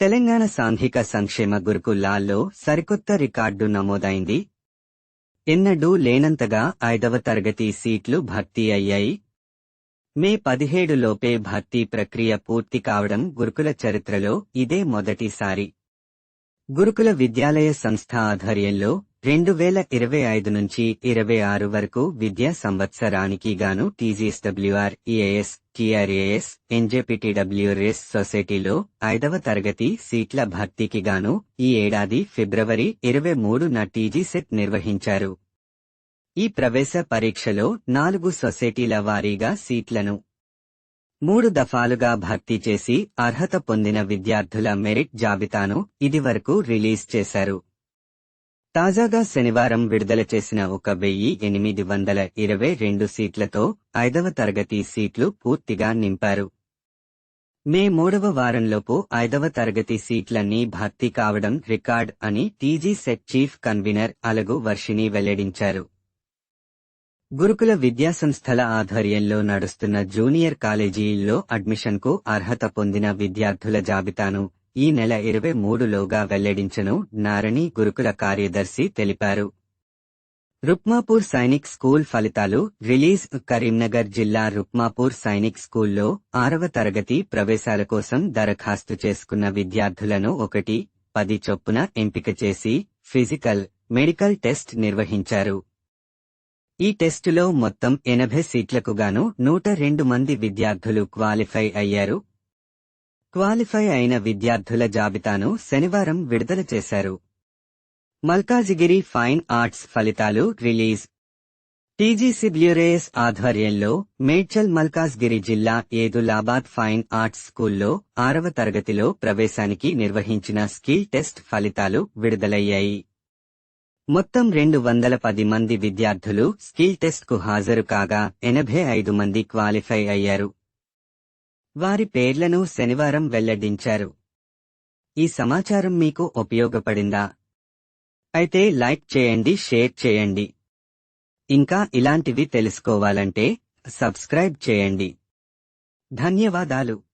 తెలంగాణ సాంఘిక సంక్షేమ గురుకులాల్లో సరికొత్త రికార్డు నమోదైంది. ఎన్నడూ లేనంతగా ఐదవ తరగతి సీట్లు భర్తీ అయ్యాయి. మే పదిహేడు లోపే భర్తీ ప్రక్రియ పూర్తి కావడం గురుకుల చరిత్రలో ఇదే మొదటిసారి. గురుకుల విద్యాలయ సంస్థ ఆధ్వర్యంలో రెండు వేల ఇరవై ఐదు నుంచి ఇరవై ఆరు వరకు విద్యా సంవత్సరానికి గాను టీజీఎస్డబ్ల్యూఆర్ ఈఏఎస్ టీఆర్ఏఎస్ ఎన్జేపీటీడబ్ల్యూఆర్ఎస్ సొసైటీలో ఐదవ తరగతి సీట్ల భర్తీకి గాను ఈ ఏడాది ఫిబ్రవరి ఇరవై మూడున టీజీ సెట్ నిర్వహించారు. ఈ ప్రవేశ పరీక్షలో నాలుగు సొసైటీల వారీగా సీట్లను మూడు దఫాలుగా భర్తీ చేసి అర్హత పొందిన విద్యార్థుల మెరిట్ జాబితాను ఇదివరకు రిలీజ్ చేశారు. తాజాగా శనివారం విడుదల చేసిన ఒక వెయ్యి ఎనిమిది వందల ఇరవై రెండు సీట్లతో ఐదవ తరగతి సీట్లు పూర్తిగా నింపారు. మే మూడవ వారంలోపు ఐదవ తరగతి సీట్లన్నీ భర్తీ కావడం రికార్డ్ అని TG SET chief convener Alagu Varshini వెల్లడించారు. గురుకుల విద్యాసంస్థల ఆధ్వర్యంలో నడుస్తున్న జూనియర్ కాలేజీల్లో అడ్మిషన్కు అర్హత పొందిన విద్యార్థుల జాబితాను ఈ నెల ఇరవై మూడులోగా వెల్లడించను నారణి గురుకుల కార్యదర్శి తెలిపారు. రుక్మాపూర్ సైనిక్ స్కూల్ ఫలితాలు రిలీజ్ కరీంనగర్ జిల్లా రుక్మాపూర్ సైనిక్ స్కూల్లో ఆరవ తరగతి ప్రవేశాల కోసం దరఖాస్తు చేసుకున్న విద్యార్థులను ఒకటి పది చొప్పున ఎంపిక చేసి ఫిజికల్ మెడికల్ టెస్ట్ నిర్వహించారు. ఈ టెస్టులో మొత్తం ఎనభై సీట్లకు గాను నూట రెండు మంది విద్యార్థులు క్వాలిఫై అయ్యారు. క్వాలిఫై అయిన విద్యార్థుల జాబితాను శనివారం విడుదల చేశారు. మల్కాజిగిరి ఫైన్ ఆర్ట్స్ ఫలితాలు రిలీజ్. టీజీసీబ్ల్యూరేఎస్ ఆధ్వర్యంలో మేడ్చల్ మల్కాజ్గిరి జిల్లా ఏదులాబాద్ ఫైన్ ఆర్ట్స్ స్కూల్లో ఆరవ తరగతిలో ప్రవేశానికి నిర్వహించిన స్కిల్ టెస్ట్ ఫలితాలు విడుదలయ్యాయి. మొత్తం రెండు వందల పది మంది విద్యార్థులు స్కిల్ టెస్ట్కు హాజరు కాగా ఎనభై ఐదు మంది క్వాలిఫై అయ్యారు. వారి పేర్లను శనివారం వెల్లడించారు. ఈ సమాచారం మీకు ఉపయోగపడిందా? అయితే లైక్ చేయండి షేర్ చేయండి. ఇంకా ఇలాంటివి తెలుసుకోవాలంటే సబ్స్క్రైబ్ చేయండి. ధన్యవాదాలు.